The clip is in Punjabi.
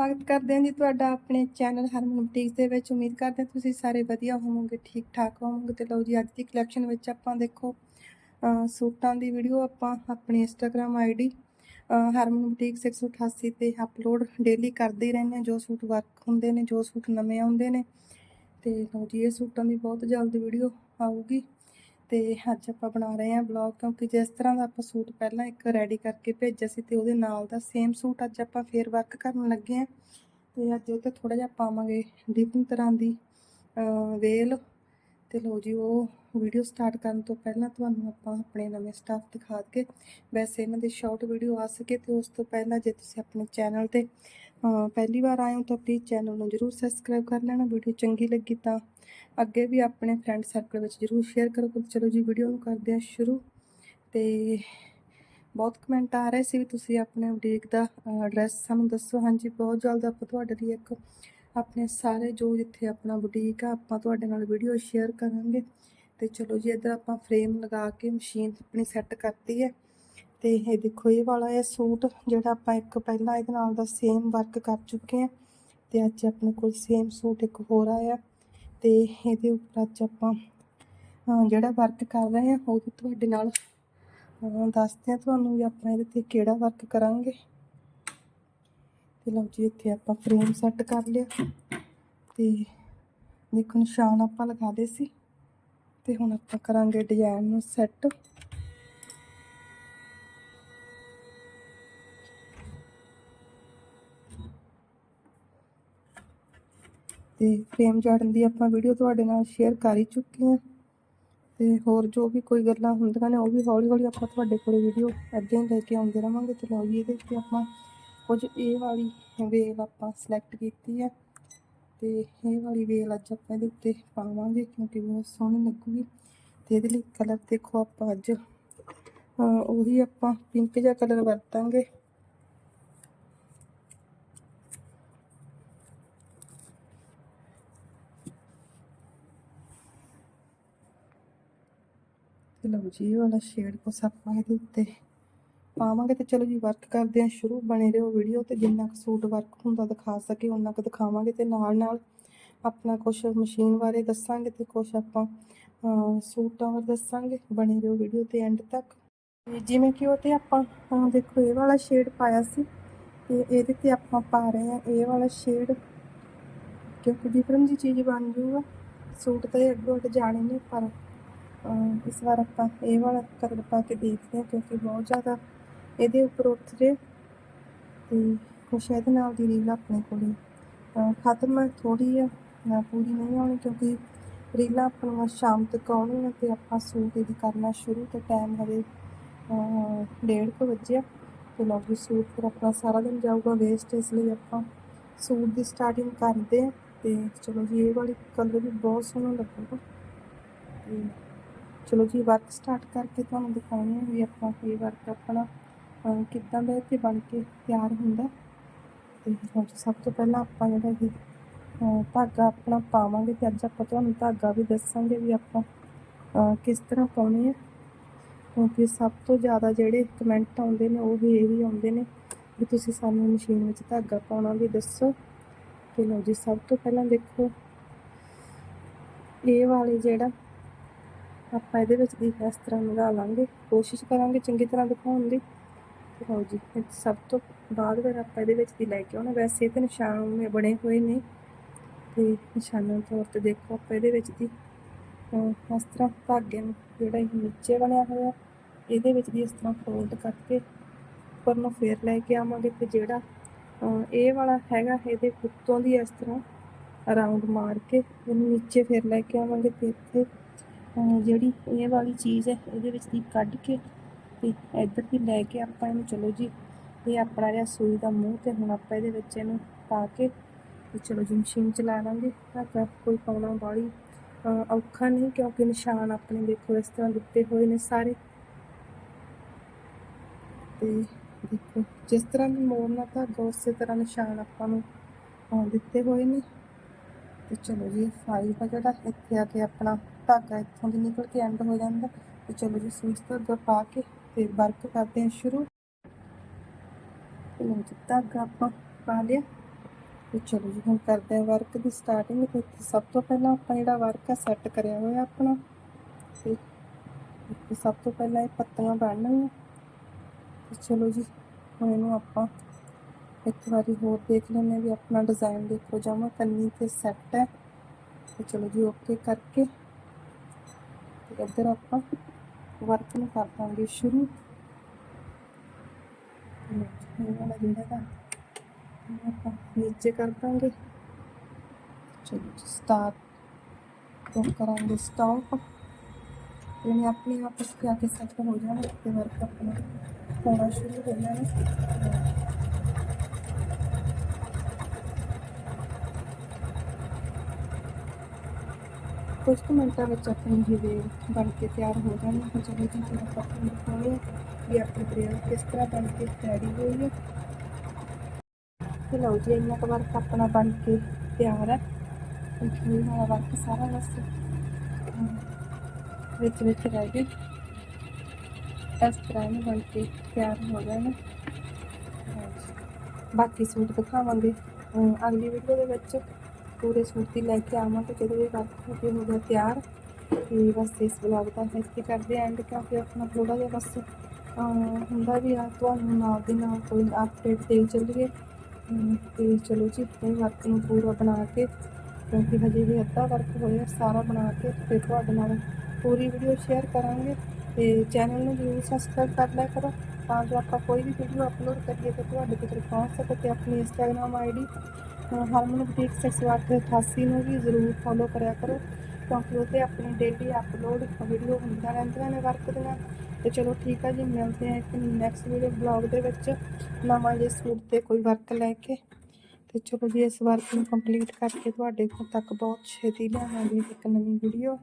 ਸਵਾਗਤ ਕਰਦੇ ਹਾਂ ਜੀ ਤੁਹਾਡਾ ਆਪਣੇ ਚੈਨਲ ਹਰਮਨ ਬੁਟੀਕ ਦੇ ਵਿੱਚ। ਉਮੀਦ ਕਰਦੇ ਹਾਂ ਤੁਸੀਂ ਸਾਰੇ ਵਧੀਆ ਹੋਵੋਗੇ ਠੀਕ ਠਾਕ ਹੋਵੋਗੇ ਤੇ ਲਓ ਜੀ, ਅੱਜ ਦੀ ਕਲੈਕਸ਼ਨ ਵਿੱਚ ਆਪਾਂ ਦੇਖੋ ਸੂਟਾਂ ਦੀ ਵੀਡੀਓ ਆਪਾਂ ਆਪਣੀ ਇੰਸਟਾਗ੍ਰam ਆਈਡੀ ਹਰਮਨ ਬੁਟੀਕ 688 ਤੇ ਅਪਲੋਡ ਡੇਲੀ ਕਰਦੇ ਰਹਿੰਦੇ ਹਾਂ। ਜੋ ਸੂਟ ਵਰਕ ਹੁੰਦੇ ਨੇ, ਜੋ ਸੂਟ ਨਵੇਂ ਆਉਂਦੇ ਨੇ। ਤੇ ਲਓ ਜੀ, ਇਹ ਸੂਟਾਂ ਦੀ ਬਹੁਤ ਜਲਦ ਵੀਡੀਓ ਆਊਗੀ। ਤੇ ਅੱਜ ਆਪਾਂ ਬਣਾ ਰਹੇ ਹਾਂ ਬਲੌਗ ਕਿਉਂਕਿ ਜਿਸ ਤਰ੍ਹਾਂ ਦਾ ਆਪਾਂ ਸੂਟ ਪਹਿਲਾਂ ਇੱਕ ਰੈਡੀ ਕਰਕੇ ਭੇਜਿਆ ਸੀ ਤੇ ਉਹਦੇ ਨਾਲ ਦਾ ਸੇਮ ਸੂਟ ਅੱਜ ਆਪਾਂ ਫੇਰ ਵਰਕ ਕਰਨ ਲੱਗੇ ਹਾਂ। ਤੇ ਅੱਜ ਉਹ ਤੇ ਥੋੜਾ ਜਿਹਾ ਪਾਵਾਂਗੇ ਡਿਫਰੈਂਟ ਤਰ੍ਹਾਂ ਦੀ ਵੇਲ। ਤੇ ਲਓ ਜੀ, ਉਹ ਵੀਡੀਓ ਸਟਾਰਟ ਕਰਨ ਤੋਂ ਪਹਿਲਾਂ ਤੁਹਾਨੂੰ ਆਪਾਂ ਆਪਣੇ ਨਵੇਂ ਸਟਾਫ ਦਿਖਾ ਕੇ ਵੈਸੇ ਇਹਨਾਂ ਦੀ ਸ਼ਾਰਟ ਵੀਡੀਓ ਆ ਸਕੇ ਤੇ ਉਸ ਤੋਂ ਪਹਿਲਾਂ ਜੇ ਤੁਸੀਂ ਆਪਣੇ ਚੈਨਲ ਤੇ ਪਹਿਲੀ ਵਾਰ ਆਏ ਹੋ ਤਾਂ ਪਲੀਜ਼ ਚੈਨਲ ਨੂੰ ਜਰੂਰ ਸਬਸਕ੍ਰਾਈਬ ਕਰ ਲੈਣਾ ਵੀਡੀਓ ਚੰਗੀ ਲੱਗੀ ਤਾਂ ਅੱਗੇ ਵੀ ਆਪਣੇ ਫਰੈਂਡ ਸਰਕਲ ਵਿੱਚ ਜਰੂਰ ਸ਼ੇਅਰ ਕਰੋ ਚਲੋ ਜੀ ਵੀਡੀਓ ਨੂੰ ਕਰਦੇ ਹਾਂ ਸ਼ੁਰੂ। ਤੇ ਬਹੁਤ ਕਮੈਂਟ ਆ ਰਹੇ ਸੀ ਵੀ ਤੁਸੀਂ ਆਪਣੇ ਬੁਟੀਕ ਦਾ ਐਡਰੈਸ ਸਾਨੂੰ ਦੱਸੋ। ਹਾਂਜੀ, ਬਹੁਤ ਜਲਦ ਆਪਾਂ ਤੁਹਾਡੇ ਲਈ ਇੱਕ ਆਪਣੇ ਸਾਰੇ ਜੋ ਜਿੱਥੇ ਆਪਣਾ ਬੁਟੀਕ ਆ, ਆਪਾਂ ਤੁਹਾਡੇ ਨਾਲ ਵੀਡੀਓ ਸ਼ੇਅਰ ਕਰਾਂਗੇ। ਤੇ ਚਲੋ ਜੀ ਇੱਧਰ ਆਪਾਂ ਫਰੇਮ ਲਗਾ ਕੇ ਮਸ਼ੀਨ ਆਪਣੀ ਸੈੱਟ ਕਰਤੀ ਹੈ। ਤੇ ਇਹ ਦੇਖੋ, ਇਹ ਵਾਲਾ ਹੈ ਸੂਟ ਜਿਹੜਾ ਆਪਾਂ ਇੱਕ ਪਹਿਲਾਂ ਇਹਦੇ ਨਾਲ ਦਾ ਸੇਮ ਵਰਕ ਕਰ ਚੁੱਕੇ ਹਾਂ ਤੇ ਅੱਜ ਆਪਣੇ ਕੋਲ ਸੇਮ ਸੂਟ ਇੱਕ ਹੋਰ ਆਇਆ ਤੇ ਇਹਦੇ ਉੱਪਰ ਅੱਜ ਆਪਾਂ ਜਿਹੜਾ ਵਰਕ ਕਰ ਰਹੇ ਹਾਂ ਉਹ ਵੀ ਤੁਹਾਡੇ ਨਾਲ ਦੱਸਦੇ ਹਾਂ ਤੁਹਾਨੂੰ ਵੀ ਆਪਾਂ ਇਹਦੇ ਤੇ ਕਿਹੜਾ ਵਰਕ ਕਰਾਂਗੇ। ਤੇ ਲਓ ਜੀ, ਇੱਥੇ ਆਪਾਂ ਫਰੇਮ ਸੈੱਟ ਕਰ ਲਿਆ ਤੇ ਦੇਖੋ ਨਿਸ਼ਾਨ ਆਪਾਂ ਲਗਾ ਦੇ ਸੀ ਤੇ ਹੁਣ ਆਪਾਂ ਕਰਾਂਗੇ ਡਿਜ਼ਾਈਨ ਨੂੰ ਸੈੱਟ ਤੇ ਫਰੇਮ ਜੜਨ ਦੀ ਆਪਾਂ ਵੀਡੀਓ ਤੁਹਾਡੇ ਨਾਲ ਸ਼ੇਅਰ ਕਰ ਹੀ ਚੁੱਕੇ ਹਾਂ। ਤੇ ਹੋਰ ਜੋ ਵੀ ਕੋਈ ਗੱਲਾਂ ਹੁੰਦੀਆਂ ਨੇ, ਉਹ ਵੀ ਹੌਲੀ ਹੌਲੀ ਆਪਾਂ ਤੁਹਾਡੇ ਕੋਲ ਵੀਡੀਓ ਅੱਗੇ ਲੈ ਕੇ ਆਉਂਦੇ ਰਵਾਂਗੇ। ਤੇ ਲਓ ਜੀ, ਇਹਦੇ ਉੱਤੇ ਆਪਾਂ ਕੁਝ ਇਹ ਵਾਲੀ ਵੇਲ ਆਪਾਂ ਸਿਲੈਕਟ ਕੀਤੀ ਹੈ। ਤੇ ਇਹ ਵਾਲੀ ਵੇਲ ਅੱਜ ਆਪਾਂ ਇਹਦੇ ਉੱਤੇ ਪਾਵਾਂਗੇ ਕਿਉਂਕਿ ਬਹੁਤ ਸੋਹਣੀ ਲੱਗੂਗੀ। ਤੇ ਇਹਦੇ ਲਈ ਕਲਰ ਦੇਖੋ ਆਪਾਂ ਅੱਜ। ਉਹੀ ਆਪਾਂ ਪਿੰਕ ਜਿਹਾ ਕਲਰ ਵਰਤਾਂਗੇ। ਲਓ ਜੀ, ਇਹ ਵਾਲਾ ਸ਼ੇਡ ਕੁਛ ਆਪਾਂ ਇਹਦੇ ਉੱਤੇ ਪਾਵਾਂਗੇ ਤੇ ਚਲੋ ਜੀ ਵਰਕ ਕਰਦੇ ਹਾਂ ਸ਼ੁਰੂ, ਬਣੇ ਰਹੋ ਵੀਡੀਓ ਤੇ, ਜਿੰਨਾ ਕੁ ਸੂਟ ਵਰਕ ਹੁੰਦਾ ਦਿਖਾ ਸਕੇ ਉਹਨਾਂ ਕੁ ਦਿਖਾਵਾਂਗੇ ਤੇ ਨਾਲ ਨਾਲ ਆਪਣਾ ਕੁਝ ਮਸ਼ੀਨ ਬਾਰੇ ਦੱਸਾਂਗੇ ਤੇ ਕੁਝ ਆਪਾਂ ਸੂਟਾਂ ਬਾਰੇ ਦੱਸਾਂਗੇ। ਬਣੇ ਰਹੋ ਵੀਡੀਓ ਤੇ ਐਂਡ ਤੱਕ। ਜਿਵੇਂ ਕਿ ਉਹ ਤੇ ਆਪਾਂ ਦੇਖੋ, ਇਹ ਵਾਲਾ ਸ਼ੇਡ ਪਾਇਆ ਸੀ, ਤੇ ਇਹਦੇ ਤੇ ਆਪਾਂ ਪਾ ਰਹੇ ਹਾਂ ਇਹ ਵਾਲਾ ਸ਼ੇਡ ਕਿਉਂਕਿ ਡਿਫਰੈਂਟ ਜੀ ਚੀਜ਼ ਬਣ ਜੂਗਾ ਸੂਟ ਤਾਂ ਅੱਡੋ ਅੱਡ ਜਾਣੇ ਨੇ। ਪਰ ਇਸ ਵਾਰ ਆਪਾਂ ਇਹ ਵਾਲਾ ਕਲਰ ਪਾ ਕੇ ਦੇਖਦੇ ਹਾਂ ਕਿਉਂਕਿ ਬਹੁਤ ਜ਼ਿਆਦਾ ਇਹਦੇ ਉੱਪਰ ਉੱਠ ਜੇ ਤੇ ਕੁਛ ਇਹਦੇ ਨਾਲ ਦੀ ਰੀਲ ਆਪਣੇ ਕੋਲੇ ਖਤਮ ਹੈ ਥੋੜੀ ਆ ਨਾ ਪੂਰੀ ਨਹੀਂ ਆਉਣੀ ਕਿਉਂਕਿ ਰੀਲਾਂ ਆਪਣੀਆਂ ਸ਼ਾਮ ਤੱਕ ਆਉਣੀਆਂ ਤੇ ਆਪਾਂ ਸੂਟ ਇਹਦੀ ਕਰਨਾ ਸ਼ੁਰੂ ਤੇ ਟਾਈਮ ਹਵੇ ਅਹ ਡੇਢ ਕੁ ਵਜੇ ਤੇ ਲਓ ਜੀ, ਸੂਟ ਫਿਰ ਆਪਣਾ ਸਾਰਾ ਦਿਨ ਜਾਊਗਾ ਵੇਸਟ ਇਸ ਲਈ ਆਪਾਂ ਸੂਟ ਦੀ ਸਟਾਰਟਿੰਗ ਕਰਦੇ ਹਾਂ ਤੇ ਚਲੋ ਜੀ, ਇਹ ਵਾਲੀ ਕਲਰ ਵੀ ਬਹੁਤ ਸੋਹਣਾ ਲੱਗੂਗਾ ਤੇ ਚਲੋ ਜੀ ਵਰਕ ਸਟਾਰਟ ਕਰਕੇ ਤੁਹਾਨੂੰ ਦਿਖਾਉਂਦੇ ਹਾਂ ਵੀ ਆਪਾਂ ਇਹ ਵਰਕ ਆਪਣਾ ਕਿੱਦਾਂ ਦਾ ਇੱਥੇ ਬਣ ਕੇ ਤਿਆਰ ਹੁੰਦਾ। ਤੇ ਸਭ ਤੋਂ ਪਹਿਲਾਂ ਆਪਾਂ ਜਿਹੜਾ ਇਹ ਧਾਗਾ ਆਪਣਾ ਪਾਵਾਂਗੇ ਤੇ ਅੱਜ ਆਪਾਂ ਤੁਹਾਨੂੰ ਧਾਗਾ ਵੀ ਦੱਸਾਂਗੇ ਵੀ ਆਪਾਂ ਕਿਸ ਤਰ੍ਹਾਂ ਪਾਉਣੇ ਆ। ਕਿਉਂਕਿ ਸਭ ਤੋਂ ਜ਼ਿਆਦਾ ਜਿਹੜੇ ਕਮੈਂਟ ਆਉਂਦੇ ਨੇ, ਉਹ ਵੀ ਇਹੀ ਆਉਂਦੇ ਨੇ ਵੀ ਤੁਸੀਂ ਸਾਨੂੰ ਮਸ਼ੀਨ ਵਿੱਚ ਧਾਗਾ ਪਾਉਣਾ ਵੀ ਦੱਸੋ। ਤੇ ਲਓ ਜੀ, ਸਭ ਤੋਂ ਪਹਿਲਾਂ ਦੇਖੋ, ਇਹ ਵਾਲੇ ਜਿਹੜਾ ਆਪਾਂ ਇਹਦੇ ਵਿੱਚ ਦੀ ਇਸ ਤਰ੍ਹਾਂ ਲਗਾ ਲਾਂਗੇ। ਕੋਸ਼ਿਸ਼ ਕਰਾਂਗੇ ਚੰਗੀ ਤਰ੍ਹਾਂ ਦਿਖਾਉਣ ਦੀ। ਤੇ ਲਓ ਜੀ ਸਭ ਤੋਂ ਬਾਅਦ ਫਿਰ ਆਪਾਂ ਇਹਦੇ ਵਿੱਚ ਦੀ ਲੈ ਕੇ ਆਉਣਾ। ਵੈਸੇ ਤੇ ਨਿਸ਼ਾਨ ਨੇ ਬਣੇ ਹੋਏ ਨੇ। ਤੇ ਨਿਸ਼ਾਨਾਂ ਤੌਰ ਤੇ ਦੇਖੋ ਆਪਾਂ ਇਹਦੇ ਵਿੱਚ ਦੀ। ਇਸ ਤਰ੍ਹਾਂ ਧਾਗੇ ਨੂੰ ਜਿਹੜਾ ਇਹ ਨੀਚੇ ਬਣਿਆ ਹੋਇਆ, ਇਹਦੇ ਵਿੱਚ ਦੀ ਇਸ ਤਰ੍ਹਾਂ ਫੋਲਡ ਕਰਕੇ ਉੱਪਰ ਨੂੰ ਫੇਰ ਲੈ ਕੇ ਆਵਾਂਗੇ। ਤੇ ਜਿਹੜਾ ਇਹ ਵਾਲਾ ਹੈਗਾ, ਇਹਦੇ ਉੱਤੋਂ ਦੀ ਇਸ ਤਰ੍ਹਾਂ ਰਾਉਂਡ ਮਾਰ ਕੇ ਇਹਨੂੰ ਨੀਚੇ ਫੇਰ ਲੈ ਕੇ ਆਵਾਂਗੇ। ਤੇ ਇੱਥੇ ਜਿਹੜੀ ਇਹ ਵਾਲੀ ਚੀਜ਼ ਹੈ ਇਹਦੇ ਵਿੱਚ ਦੀ ਕੱਢ ਕੇ ਤੇ ਇੱਧਰ ਦੀ ਲੈ ਕੇ ਆਪਾਂ ਇਹਨੂੰ ਚਲੋ ਜੀ, ਇਹ ਆਪਣਾ ਰਿਹਾ ਸੂਈ ਦਾ ਮੂੰਹ ਤੇ ਹੁਣ ਆਪਾਂ ਇਹਦੇ ਵਿੱਚ ਇਹਨੂੰ ਪਾ ਕੇ ਤੇ ਚਲੋ ਜੀ ਮਸ਼ੀਨ ਚਲਾ ਲਾਂਗੇ। ਧਾਗਾ ਕੋਈ ਪਾਉਣਾ ਬਾੜੀ ਔਖਾ ਨਹੀਂ ਕਿਉਂਕਿ ਨਿਸ਼ਾਨ ਆਪਣੇ ਦੇਖੋ ਇਸ ਤਰ੍ਹਾਂ ਦਿੱਤੇ ਹੋਏ ਨੇ ਸਾਰੇ। ਤੇ ਦੇਖੋ, ਜਿਸ ਤਰ੍ਹਾਂ ਵੀ ਮੋੜਨਾ ਧਾਗਾ ਉਸੇ ਤਰ੍ਹਾਂ ਨਿਸ਼ਾਨ ਆਪਾਂ ਨੂੰ ਦਿੱਤੇ ਹੋਏ ਨੇ। ਤੇ ਚਲੋ ਜੀ ਫਾਈਵ ਆ ਜਿਹੜਾ, ਇੱਥੇ ਆ ਕੇ ਆਪਣਾ ਧਾਗਾ ਇੱਥੋਂ ਦੀ ਨਿਕਲ ਕੇ ਐਂਡ ਹੋ ਜਾਂਦਾ ਤੇ ਚਲੋ ਜੀ ਸੂਈ ਧਾਗਾ ਪਾ ਕੇ ਤੇ ਵਰਕ ਕਰਦੇ ਹਾਂ ਸ਼ੁਰੂ। ਤੇ ਜੀ, ਧਾਗਾ ਆਪਾਂ ਪਾ ਲਿਆ। ਤੇ ਚਲੋ ਜੀ, ਹੁਣ ਕਰਦੇ ਆ ਵਰਕ ਦੀ ਸਟਾਰਟਿੰਗ ਤੇ ਸਭ ਤੋਂ ਪਹਿਲਾਂ ਆਪਾਂ ਜਿਹੜਾ ਵਰਕ ਆ ਸੈੱਟ ਕਰਿਆ ਹੋਇਆ ਆਪਣਾ। ਤੇ ਸਭ ਤੋਂ ਪਹਿਲਾਂ ਇਹ ਪੱਤੀਆਂ ਬਣਨਗੀਆਂ ਤੇ ਚਲੋ ਜੀ, ਹੁਣ ਇਹਨੂੰ ਆਪਾਂ ਇੱਕ ਵਾਰੀ ਹੋਰ ਦੇਖ ਲੈਂਦੇ ਹਾਂ ਵੀ ਆਪਣਾ ਡਿਜ਼ਾਈਨ ਦੇਖੋ। ਜਾਵਾਂ ਕੰਨੀ ਤੇ ਸੈੱਟ ਹੈ। ਤੇ ਚਲੋ ਜੀ ਓਕੇ ਕਰਕੇ ਇੱਧਰ ਆਪਾਂ ਵਰਕ ਨੂੰ ਕਰ ਦਾਂਗੇ ਸ਼ੁਰੂ ਇਹ ਵਾਲਾ ਜਿਹੜਾ ਦਾ ਇਹ ਆਪਾਂ ਨੀਚੇ ਕਰ ਦਾਂਗੇ ਚਲੋ ਜੀ ਸਟਾਰਟ ਤੋਂ ਕਰਾਂਗੇ ਸਟਾਪ ਇਹਨੇ ਆਪਣੇ ਆਪ ਇਸ ਆ ਕੇ ਸੈੱਟ ਹੋ ਜਾਣਾ ਤੇ ਵਰਕ ਆਪਣਾ ਹੋਣਾ ਸ਼ੁਰੂ ਹੋ ਜਾਣਾ ਕੁਝ ਕੁ ਮਿੰਟਾਂ ਵਿੱਚ ਆਪਣੀ ਜਿਵੇਂ ਬਣ ਕੇ ਤਿਆਰ ਹੋ ਜਾਣੀ ਹੈ ਚਲੋ ਜੀ ਫਿਰ ਆਪਾਂ ਦਿਖਾਉਂਦੇ ਵੀ ਆਪਣੀ ਪ੍ਰੇਅਰ ਕਿਸ ਤਰ੍ਹਾਂ ਬਣ ਕੇ ਤਿਆਰੀ ਹੋਈ ਹੈ। ਤੇ ਲਓ ਜੀ ਇੰਨਾ ਕੁ ਵਰਕ ਆਪਣਾ ਬਣ ਕੇ ਤਿਆਰ ਹੈ। ਇਹ ਵਾਲਾ ਵਰਕ ਸਾਰਾ ਬਸ ਵਿੱਚ ਵਿੱਚ ਰਹਿ ਗਏ। ਇਸ ਤਰ੍ਹਾਂ ਇਹਨੂੰ ਬਣ ਕੇ ਤਿਆਰ ਹੋ ਜਾਣਾ। ਬਾਕੀ ਸੂਟ ਦਿਖਾਵਾਂਗੇ। ਅਮ, ਅਗਲੀ ਵੀਡੀਓ ਦੇ ਵਿੱਚ ਪੂਰੇ ਸੂਟ ਦੀ ਲੈ ਕੇ ਆਵਾਂਗੇ ਜਦੋਂ ਵੀ ਵਰਕ ਹੋ ਕੇ ਹੋ ਗਿਆ ਤਿਆਰ। ਤੇ ਬਸ ਇਸ ਵਲੌਗ ਦਾ ਇੱਥੇ ਕਰਦੇ ਐਂਡ ਕਿਉਂਕਿ ਆਪਣਾ ਥੋੜਾ ਜਿਹਾ ਬਸ ਹੁੰਦਾ ਵੀ ਆ ਤੁਹਾਨੂੰ ਨਾਲ ਦੀ ਨਾਲ ਕੋਈ ਅਪਡੇਟ ਦੇ ਚੱਲੀਏ। ਅਮ, ਤੇ ਚਲੋ ਜੀ ਇਹ ਵਰਕ ਨੂੰ ਪੂਰਾ ਬਣਾ ਕੇ ਕਿਉਂਕਿ ਹਜੇ ਵੀ ਅੱਧਾ ਵਰਕ ਹੋਇਆ ਸਾਰਾ ਬਣਾ ਕੇ ਫਿਰ ਤੁਹਾਡੇ ਨਾਲ ਪੂਰੀ ਵੀਡੀਓ ਸ਼ੇਅਰ ਕਰਾਂਗੇ। ਤੇ ਚੈਨਲ ਨੂੰ ਜ਼ਰੂਰ ਸਬਸਕ੍ਰਾਈਬ ਕਰ ਲਿਆ ਕਰੋ ਤਾਂ ਜੋ ਆਪਾਂ ਕੋਈ ਵੀ ਵੀਡੀਓ ਅਪਲੋਡ ਕਰੀਏ ਤਾਂ ਤੁਹਾਡੇ ਤੱਕ ਪਹੁੰਚ ਸਕੇ ਤੇ ਆਪਣੀ ਇੰਸਟਾਗ੍ਰam ਆਈਡੀ ਹਰਮਨ ਬੁਟੀਕ 688 ਨੂੰ ਵੀ ਜ਼ਰੂਰ ਫੋਲੋ ਕਰਿਆ ਕਰੋ, ਕਿਉਂਕਿ ਉਹ 'ਤੇ ਆਪਣੀ ਡੇਲੀ ਅਪਲੋਡ ਵੀਡੀਓ ਹੁੰਦੀਆਂ ਰਹਿੰਦੀਆਂ ਨੇ ਵਰਕ ਦੀਆਂ। ਤੇ ਚਲੋ ਠੀਕ ਆ ਜੀ, ਮਿਲਦੇ ਆ ਇੱਕ ਨੈਕਸਟ ਵੀਡੀਓ ਬਲੌਗ ਦੇ ਵਿੱਚ, ਨਵਾਂ ਜੇ ਸੂਟ ਤੇ ਕੋਈ ਵਰਕ ਲੈ ਕੇ। ਤੇ ਚਲੋ ਜੀ, ਇਸ ਵਰਕ ਨੂੰ ਕੰਪਲੀਟ ਕਰਕੇ ਤੁਹਾਡੇ ਕੋਲ ਤੱਕ ਬਹੁਤ ਛੇਤੀ ਲਿਆਵਾਂਗੇ ਇੱਕ ਨਵੀਂ ਵੀਡੀਓ